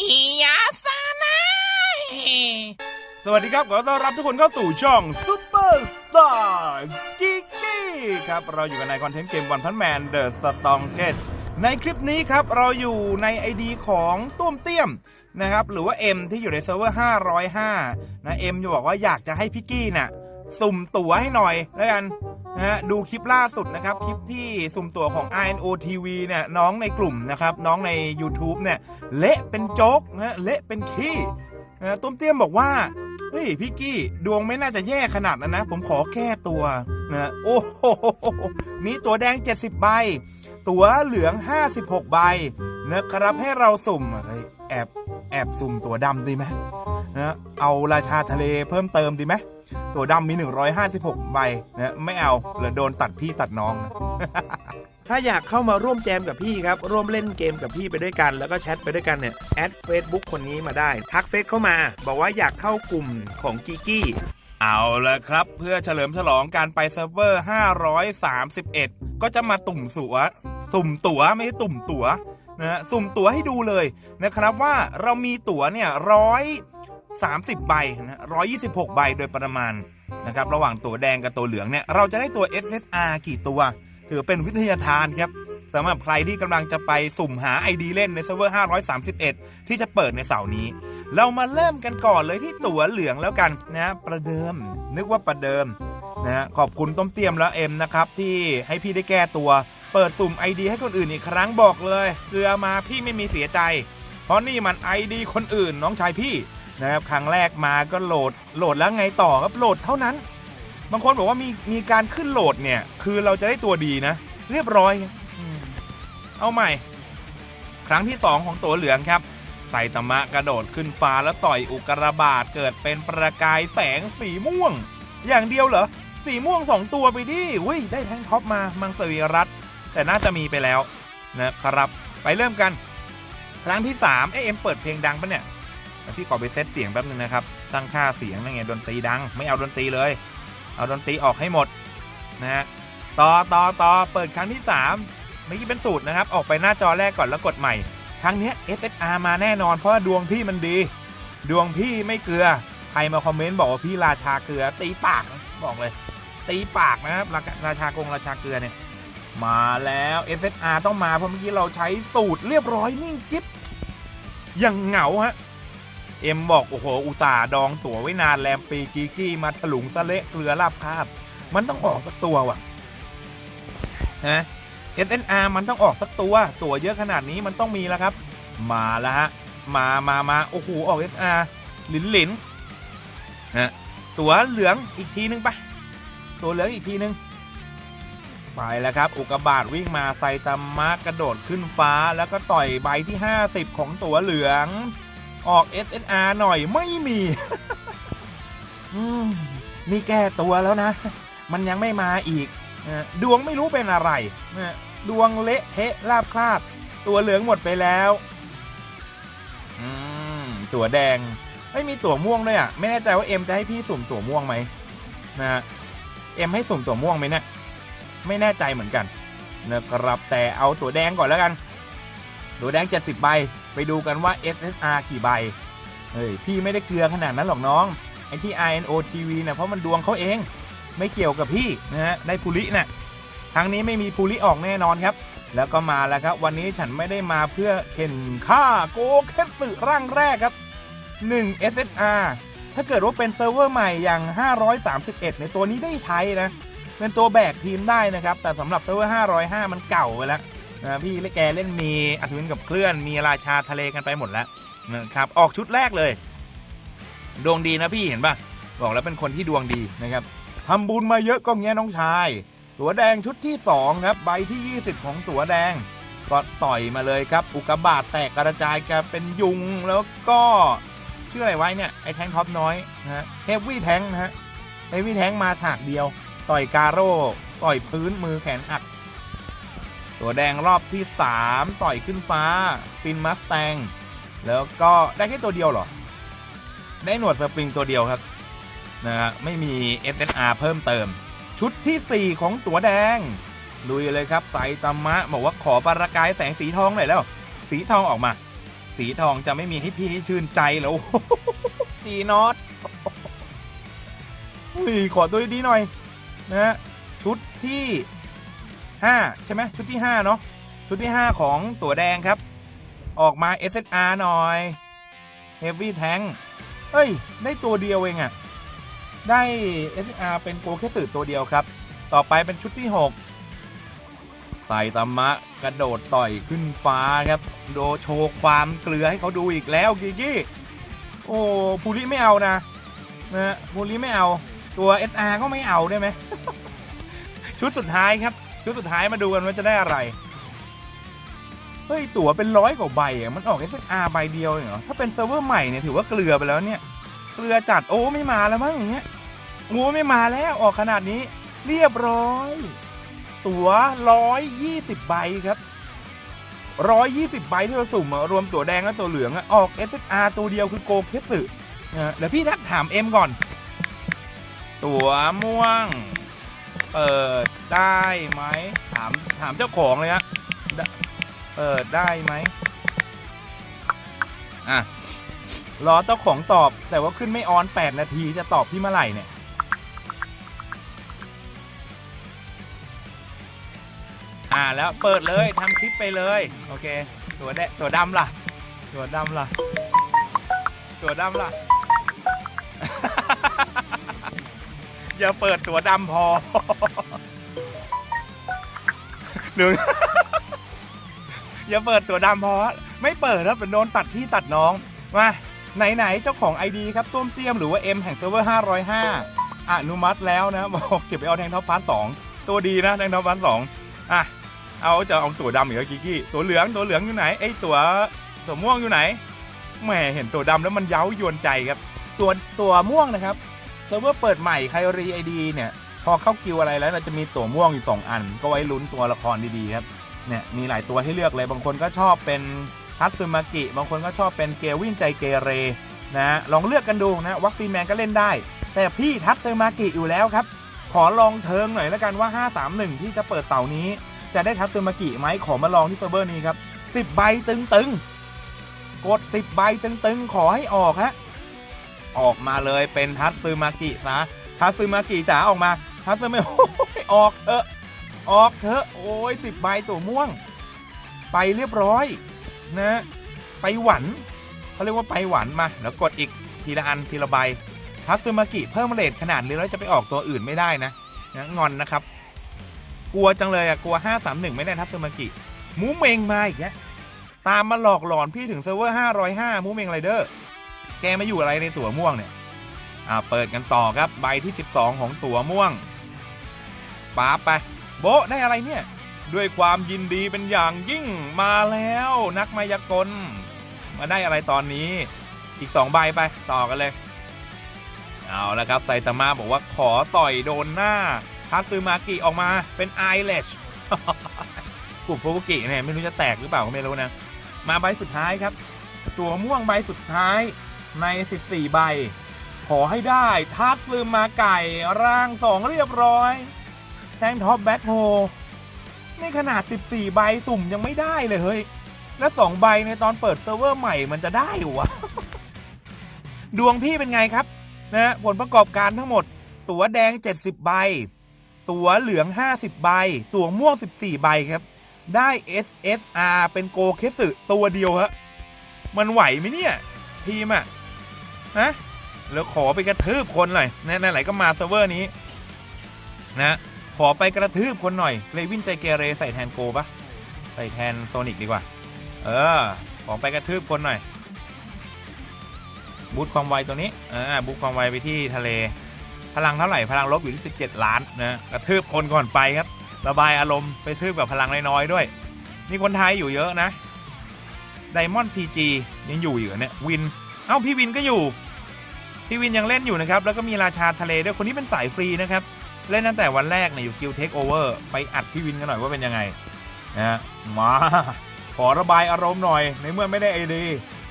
อียาซานะสวัสดีครับขอต้อนรับทุกคนเข้าสู่ช่องซูเปอร์สตาร์กิกกี้ครับ เราอยู่กันในคอนเทนต์เกมวันพันแมนเดอะสตองเกตในคลิปนี้ครับ เราอยู่ใน ID ของตุ้มเตี้ยมนะครับ หรือว่า M ที่อยู่ในเซิร์ฟเวอร์ 505 นะ M จะบอกว่าอยากจะให้พี่กี้น่ะ สุ่มตั๋วให้หน่อยแล้วกัน นะฮะดูคลิปล่าสุดนะครับ คลิปที่สุ่มตั๋วของ INO TV เนี่ยน้องในกลุ่มนะครับ น้องใน YouTube เนี่ย เละเป็นโจ๊กนะเละเป็นขี้นะตุ้มเตี้ยมบอกว่าเฮ้ยพี่กี้ดวงไม่น่าจะแย่ขนาดนั้นนะ ผมขอแก้ตัวนะโอ้โหมีตัวแดง 70 ใบ ตัวเหลือง 56 ใบนะครับให้เราสุ่มแอบแอบสุ่มตัวดำดีไหม นะเอาราชาทะเลเพิ่มเติมดีไหมตัวดำมี 156 ใบนะไม่เอาหรือโดนตัดพี่ตัดน้องนะถ้าอยากเข้ามาร่วมแจมกับพี่ครับ ร่วมเล่นเกมกับพี่ไปด้วยกัน แล้วก็แชทไปด้วยกันเนี่ยแอด Facebook คนนี้มาได้ ทักเฟซเข้ามา บอกว่าอยากเข้ากลุ่มของกิกกี้เอาละครับ เพื่อเฉลิมฉลองการไปเซิร์ฟเวอร์ 531 ก็จะมาตุ่มสัว สุ่มตั๋วไม่ใช่ตุ่มตั๋วนะฮะสุ่มตั๋วให้ดูเลยนะครับว่าเรามีตั๋วเนี่ยร้อย สามสิบใบนะร้อยยี่สิบหกใบโดยประมาณนะครับระหว่างตัวแดงกับตัวเหลืองเนี่ยเราจะได้ตัว SSR กี่ตัว ถือเป็นวิทยาทานครับสำหรับใครที่กำลังจะไปสุ่มหา ID เล่นในเซิร์ฟเวอร์ 531 ที่จะเปิดในเสาร์นี้ เรามาเริ่มกันก่อนเลยที่ตั๋วเหลืองแล้วกันนะประเดิม นึกว่าประเดิมนะขอบคุณต้มเตียมแล้วเอ็มนะครับที่ให้พี่ได้แก้ตัวเปิดสุ่ม ID ให้คนอื่นอีกครั้งบอกเลย เกลือมาพี่ไม่มีเสียใจ เพราะนี่มัน ID คนอื่นน้องชายพี่ นะครับครั้งแรกมาก็โหลดโหลดแล้วไงต่อครับโหลดเท่านั้น บางคนบอกว่ามีมีการขึ้นโหลดเนี่ย คือเราจะได้ตัวดีนะ เรียบร้อย เอาใหม่ ครั้งที่ 2 ของตัวเหลืองครับไซตามะกระโดดขึ้นฟ้าแล้วต่อยอุกกาบาตเกิดเป็นประกายแสงสีม่วง อย่างเดียวเหรอสีม่วง 2 ตัวไปดิอุ้ยได้แทงท็อปมามังสวิรัตแต่น่าจะมีไปแล้วนะครับ ไปเริ่มกัน ครั้งที่ 3เอ๊ะเอ็มเปิดเพลงดังปะเนี่ย พี่ขอไปเซตเสียงแป๊บนึงนะครับ ตั้งค่าเสียงนั่นไงดนตรีดัง ไม่เอาดนตรีเลย เอาดนตรีออกให้หมดนะฮะต่อต่อต่อเปิดครั้งที่3เมื่อกี้เป็นสูตรนะครับ ออกไปหน้าจอแรกก่อนแล้วกดใหม่ ครั้งนี้ SSR มาแน่นอนเพราะดวงพี่มันดี ดวงพี่ไม่เกลือ ใครมาคอมเมนต์บอกว่าพี่ราชาเกลือ ตีปากบอกเลย ตีปากนะครับราชากงราชาเกลือเนี่ยมาแล้ว SSR ต้องมาเพราะเมื่อกี้เราใช้สูตรเรียบร้อยนิ่งกิ๊บยังเหงาฮะ เอ็มบอกโอ้โหอุตส่าห์ดองตั๋วไว้นานแรมปีกีกี้มาถลุงสะเละเกลือลาบคาบ มันต้องออกสักตัวว่ะฮะ SNR มันต้องออกสักตัว ตั๋วเยอะขนาดนี้มันต้องมีแล้วครับ มาแล้วฮะ มามามาโอ้โหออก SR หลินหลินฮะตั๋วเหลืองอีกทีนึงไปตัวเหลืองอีกทีนึงไปแล้วครับ อุกบาตวิ่งมาไซตามะกระโดดขึ้นฟ้า แล้วก็ต่อยใบที่ 50 ของตั๋วเหลือง ออก SNR หน่อยไม่มีนี่แก้ตัวแล้วนะ มันยังไม่มาอีก ดวงไม่รู้เป็นอะไร ดวงเละเทะลาบคราบ ตัวเหลืองหมดไปแล้วตัวแดง ไม่มีตัวม่วงด้วยอะ ไม่แน่ใจว่าเอ็มจะให้พี่สุ่มตัวม่วงไหมนะเอ็มให้สุ่มตัวม่วงไหมเนี่ยไม่แน่ใจเหมือนกันนะครับแต่เอาตัวแดงก่อนแล้วกัน ตัวแดง 70 ใบ ไปดูกันว่า SSR กี่ใบ เฮ้ย พี่ไม่ได้เกลือขนาดนั้นหรอกน้อง ไอ้ที่ INO TV เนี่ยเพราะมันดวงเขาเอง ไม่เกี่ยวกับพี่นะฮะ ได้ภูริน่ะครั้งนี้ไม่มีภูริออกแน่นอนครับ แล้วก็มาแล้วครับ วันนี้ฉันไม่ได้มาเพื่อเข็นฆ่าโกเคสึร่างแรกครับ 1 SSR ถ้าเกิดว่าเป็นเซิร์ฟเวอร์ใหม่อย่าง 531 ในตัวนี้ได้ใช้นะ เป็นตัวแบกทีมได้นะครับ แต่สำหรับเซิร์ฟเวอร์ 505 มันเก่าไปแล้ว นะพี่และแกเล่นมีอัศวินกับเคลื่อน มีราชาทะเลกันไปหมดแล้วนะครับออกชุดแรกเลย ดวงดีนะพี่เห็นปะบอกแล้วเป็นคนที่ดวงดีนะครับทำบุญมาเยอะก็เงี้ยน้องชาย ตัวแดงชุดที่ 2 ครับ ใบที่ 20 ของตัวแดง ก็ต่อยมาเลยครับ อุกกาบาตแตกกระจายกันเป็นยุงแล้วก็ชื่ออะไรไว้เนี่ย ไอ้แทงท็อปน้อยนะฮะเฮฟวี่แทงนะฮะเฮฟวี่แทงมาฉากเดียว ต่อยกาโร่ต่อยพื้นมือแขนหัก ตัวแดงรอบที่ 3 ต่อยขึ้นฟ้า สปินมัสแตง แล้วก็ได้แค่ตัวเดียวเหรอ ได้หนวดสปริงตัวเดียวครับนะฮะไม่มี SNR เพิ่มเติม ชุดที่ 4 ของตัวแดงลุยเลยครับไซตามะบอกว่าขอปรากายแสงสีทองหน่อยแล้ว สีทองออกมา สีทองจะไม่มีให้พี่ชื่นใจแล้วจีนอตอุ้ยขอตัวดีหน่อยนะชุดที่ 5 ใช่ไหมชุดที่ 5 เนาะชุดที่ 5 ของตัวแดงครับ ออกมา SSR หน่อย Heavy Tank เอ้ย ได้ตัวเดียวเองอะได้ SSR เป็นโกแค่สื่อตัวเดียวครับ ต่อไปเป็นชุดที่ 6 ใส่ตามะกระโดดต่อยขึ้นฟ้าครับ โดโชว์ความเกลือให้เขาดูอีกแล้วกิกี้โอ้ภูริไม่เอานะนะฮะภูริไม่เอาตัว SR ก็ไม่เอาได้ไหมชุดสุดท้ายครับ ชุดสุดท้ายมาดูกันว่าจะได้อะไร เฮ้ย ตั๋วเป็นร้อยกว่าใบอะ มันออก SR ใบเดียวเองเหรอ ถ้าเป็นเซิร์ฟเวอร์ใหม่เนี่ยถือว่าเกลือไปแล้วเนี่ย เกลือจัดโอ้ไม่มาแล้วมั้งอย่างเงี้ยโอ้ไม่มาแล้วออกขนาดนี้ เรียบร้อย ตั๋วร้อยยี่สิบใบครับร้อยยี่สิบใบที่เราสุ่มรวมตั๋วแดงและตั๋วเหลืองอะออก SR ตัวเดียวคือโกเคสึเดี๋ยวพี่ทักถามเอ็มก่อน ตั๋วม่วง เปิดได้ไหมถามถามเจ้าของเลยฮะเปิดได้ไหมอะรอเจ้าของตอบแต่ว่าขึ้นไม่ออน 8 นาทีจะตอบพี่เมื่อไหร่เนี่ยอ่าแล้วเปิดเลยทำคลิปไปเลย โอเค ตัวแดตัวดำล่ะ ตัวดำล่ะ ตัวดำล่ะ อย่าเปิดตัวดำพอหนึ่งอย่าเปิดตัวดำพอ ไม่เปิดแล้วเป็นโดนตัดพี่ตัดน้อง มา ไหน ๆ เจ้าของ ID ครับต้มเตี้ยมหรือว่า M แห่งเซิร์ฟเวอร์ 505 อนุมัติแล้วนะบอกเก็บไปเอาแทงท็อปพาร์ทสองตัวดีนะแทงท็อปพาร์ทสองอะ เอาจะเอาตัวดำอีกแล้วกิกกี้ตัวเหลืองตัวเหลืองอยู่ไหนไอ้ตัวตัวม่วงอยู่ไหนแหมเห็นตัวดำแล้วมันเย้ายวนใจครับ ตัวตัวม่วงนะครับ เซิร์ฟเวอร์เปิดใหม่ใครรีไอดีเนี่ย พอเข้ากิวอะไรแล้วเราจะมีตัวม่วงอยู่สองอัน ก็ไว้ลุ้นตัวละครดีๆครับ เนี่ยมีหลายตัวให้เลือกเลย บางคนก็ชอบเป็นทัตสึมากิ บางคนก็ชอบเป็นเกวินใจเกเรนะลองเลือกกันดูนะวัคซีนแมนก็เล่นได้ แต่พี่ทัตสึมากิอยู่แล้วครับ ขอลองเชิงหน่อยแล้วกันว่า 531 ที่จะเปิดเสาร์นี้ จะได้ทัตสึมากิไหมขอมาลองที่เซิร์ฟเวอร์นี้ครับ10ใบตึงๆกด 10ใบตึงๆขอให้ออกฮะ ออกมาเลยเป็นทัตสึมากิซะทัตสึมากิจ๋าออกมาทัตสึไม่ออกเถอะออกเถอะโอ้ยสิบใบตัวม่วง ไปเรียบร้อยนะ ไปหวันเขาเรียกว่าไปหวันมาแล้วกดอีกทีละอันทีละใบทัตสึมากิเพิ่มเรทขนาดเลยแล้วจะไปออกตัวอื่นไม่ได้นะนะงอนนะครับ กลัวจังเลยอะกลัว 531 ไม่ได้ทัตสึมากิมูเมงมาอีกแล้วตามมาหลอกหลอนพี่ถึงเซิร์ฟเวอร์505มูเมงไรเดอร์ แกไมาอยู่อะไรในตั๋วม่วงเนี่ยอ่าเปิดกันต่อครับใบที่ 12 ของตั๋วม่วงป๊าไปโบได้อะไรเนี่ย ด้วยความยินดีเป็นอย่างยิ่งมาแล้วนักมายากล มาได้อะไรตอนนี้อีก 2 ใบไปต่อกันเลย เอาละครับไซตามะบอกว่าขอต่อยโดนหน้าทัตซึมากิออกมาเป็นไอเลชกลุ่มโฟบุกิเนี่ยไม่รู้จะแตกหรือเปล่าก็ไม่รู้นะ มาใบสุดท้ายครับ ตัวม่วงใบสุดท้าย ใน 14 ใบ ขอให้ได้ทัสลืมมาไก่ร่าง 2 เรียบร้อย แทงท็อปแบ็คโฮนี่ขนาด 14 ใบสุ่มยังไม่ได้เลยเฮ้ย แล้ว2ใบในตอนเปิดเซิร์ฟเวอร์ใหม่มันจะได้หรอะดวงพี่เป็นไงครับนะผลประกอบการทั้งหมด ตั๋วแดง 70 ใบ ตั๋วเหลือง 50 ใบ ตั๋วม่วง 14 ใบครับ ได้ SSR เป็นโกเคสึตัวเดียวฮะ มันไหวไหมเนี่ย ทีมอะ ฮะแล้วขอไปกระทืบคนหน่อยนะไหนๆก็มาเซิร์ฟเวอร์นี้ นะ ขอไปกระทืบคนหน่อยเลวินใจเกเรใส่แทนโกปะใส่แทนโซนิกดีกว่า เออ ขอไปกระทืบคนหน่อย บูทความไวตัวนี้อ่าบูทความไวไปที่ทะเล พลังเท่าไหร่ พลังลบอยู่ที่17 ล้านนะกระทืบคนก่อนไปครับ ระบายอารมณ์ไปทืบกับพลังน้อยๆด้วย มีคนไทยอยู่เยอะนะไดมอนด์พีจียังอยู่อยู่เนี่ย วิน เอ้าพี่วินก็อยู่ พี่วินยังเล่นอยู่นะครับ แล้วก็มีราชาทะเลด้วย คนนี้เป็นสายฟรีนะครับ เล่นตั้งแต่วันแรกเนี่ยอยู่กิลเทคโอเวอร์ไปอัดพี่วินกันหน่อยว่าเป็นยังไงนะมาขอระบายอารมณ์หน่อย ในเมื่อไม่ได้ไอดี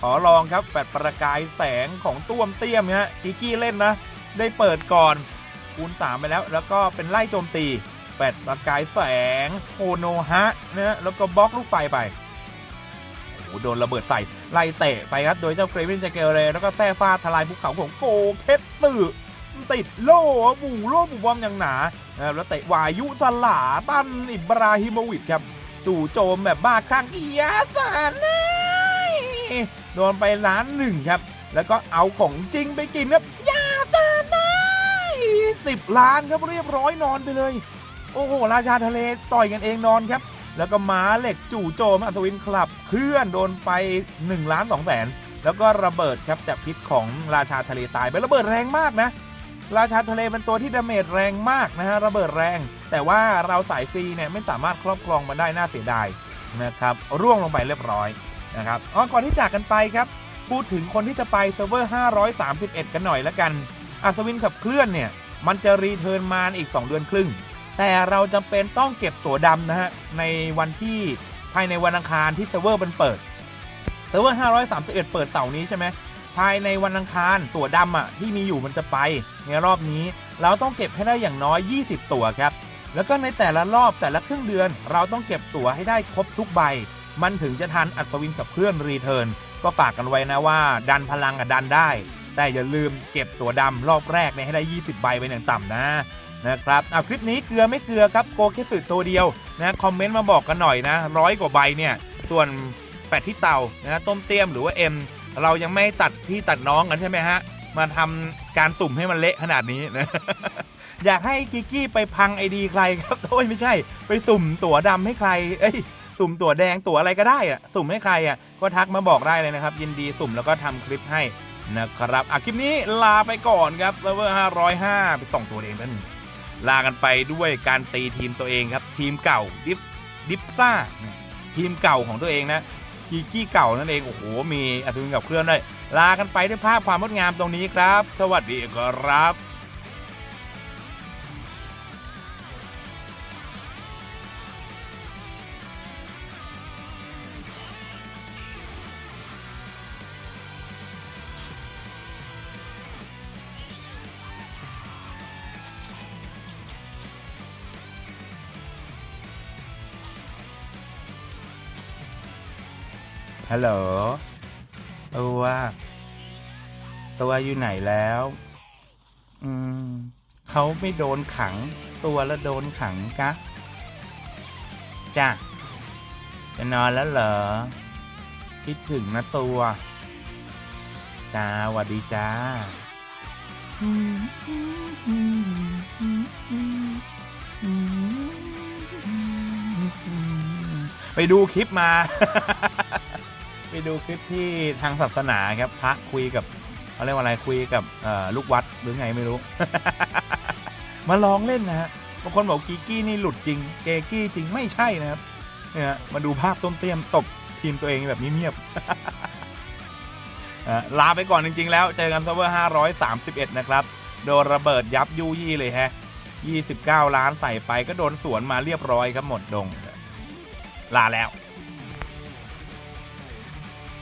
ขอลองครับแฟดประกายแสงของต้วมเตี้ยมฮะกิกกี้เล่นนะ ได้เปิดก่อนคูณ3ไปแล้ว แล้วก็เป็นไล่โจมตีแฟดประกายแสงโคโนฮะนะแล้วก็บล็อกลูกไฟไป โดนระเบิดใส่ไล่เตะไปครับ โดยเจ้าเกรวินเจเกเรแล้วก็แท้ฟาทลายภูเขาของโกเคสสึติดโล่บูโล่บูบอมอย่างหนาแล้วเตะวายุสลาตันอิบราฮิโมวิชครับจู่โจมแบบบ้าคลั่งอียาสานโดนไปล้านหนึ่งครับ แล้วก็เอาของจริงไปกินครับยาสานสิบล้านครับเรียบร้อยนอนไปเลย โอ้โห ราชาทะเลต่อยกันเองนอนครับ แล้วก็ม้าเหล็กจู่โจมอัศวินคลับ เคลื่อนโดนไป1ล้าน2แสนแล้วก็ระเบิดครับจากพิษของราชาทะเลตายไประเบิดแรงมากนะ ราชาทะเลเป็นตัวที่ดาเมจแรงมากนะฮะระเบิดแรง แต่ว่าเราสายฟรีเนี่ยไม่สามารถครอบครองมันได้น่าเสียดายนะครับร่วงลงไปเรียบร้อยนะครับอ๋อก่อนที่จากกันไปครับ พูดถึงคนที่จะไปเซิร์ฟเวอร์ 531 กันหน่อยละกัน อัศวินขับเคลื่อนเนี่ยมันจะรีเทิร์นมาอีก 2 เดือนครึ่ง แต่เราจำเป็นต้องเก็บตั๋วดำนะฮะ ในวันที่ภายในวันอังคารที่เซิร์ฟเวอร์มันเปิด เซิร์ฟเวอร์ 531 เปิดเสาร์นี้ใช่ไหมภายในวันอังคารตั๋วดำอะที่มีอยู่มันจะไป ในรอบนี้เราต้องเก็บให้ได้อย่างน้อย 20 ตั๋วครับ แล้วก็ในแต่ละรอบแต่ละครึ่งเดือน เราต้องเก็บตั๋วให้ได้ครบทุกใบ มันถึงจะทันอัศวินกับเพื่อนรีเทิร์นก็ฝากกันไว้นะว่า ดันพลังอะดันได้ แต่อย่าลืมเก็บตั๋วดำรอบแรกเนี่ยให้ได้ 20 ใบเป็นอย่างต่ำนะ นะครับเอาคลิปนี้เกลือไม่เกลือครับโกแค่สื่อตัวเดียวนะคอมเมนต์มาบอกกันหน่อยนะร้อยกว่าใบเนี่ยส่วนแฟดที่เตานะต้มเตี้ยมหรือว่าเอ็มเรายังไม่ตัดพี่ตัดน้องกันใช่ไหมฮะมาทำการสุ่มให้มันเละขนาดนี้นะอยากให้กิกกี้ไปพังไอดีใครครับโอ้ยไม่ใช่ ไปสุ่มตั๋วดำให้ใคร เอ้ยสุ่มตั๋วแดงตั๋วอะไรก็ได้อะสุ่มให้ใครอะก็ทักมาบอกได้เลยนะครับ ยินดีสุ่มแล้วก็ทำคลิปให้นะครับอะคลิปนี้ลาไปก่อนครับเลเวอร์505ไปส่องตัวเองกัน ลากันไปด้วยการตีทีมตัวเองครับ ทีมเก่าดิฟดิฟซ่าทีมเก่าของตัวเองนะกีกี้เก่านั่นเอง โอ้โห มีอัศวินกับเครื่อนด้วยลากันไปด้วยภาพความงดงามตรงนี้ครับ สวัสดีครับ ฮัลโหลตัวตัวอยู่ไหนแล้ว อืมเขาไม่โดนขัง ตัวแล้วโดนขังกะจ้ะจะนอนแล้วเหรอ คิดถึงนะตัว จ้าหวัดดีจ้า ไปดูคลิปมา ไปดูคลิปที่ทางศาสนาครับพระคุยกับเขาเรียกว่าอะไรคุยกับลูกวัดหรือไงไม่รู้ มาลองเล่นนะฮะบางคนบอกกีกี้นี่หลุดจริง เกกี้จริงไม่ใช่นะครับเนี่ยมาดูภาพต้นเตรียมตบทีมตัวเองแบบเงียบๆลาไปก่อนจริง ๆ แล้วเจอกันเซิร์ฟเวอร์531 นะครับ โดนระเบิดยับยุยี่เลยฮะ 29 ล้านใส่ไปก็โดนสวนมาเรียบร้อยครับหมดดง ลาแล้ว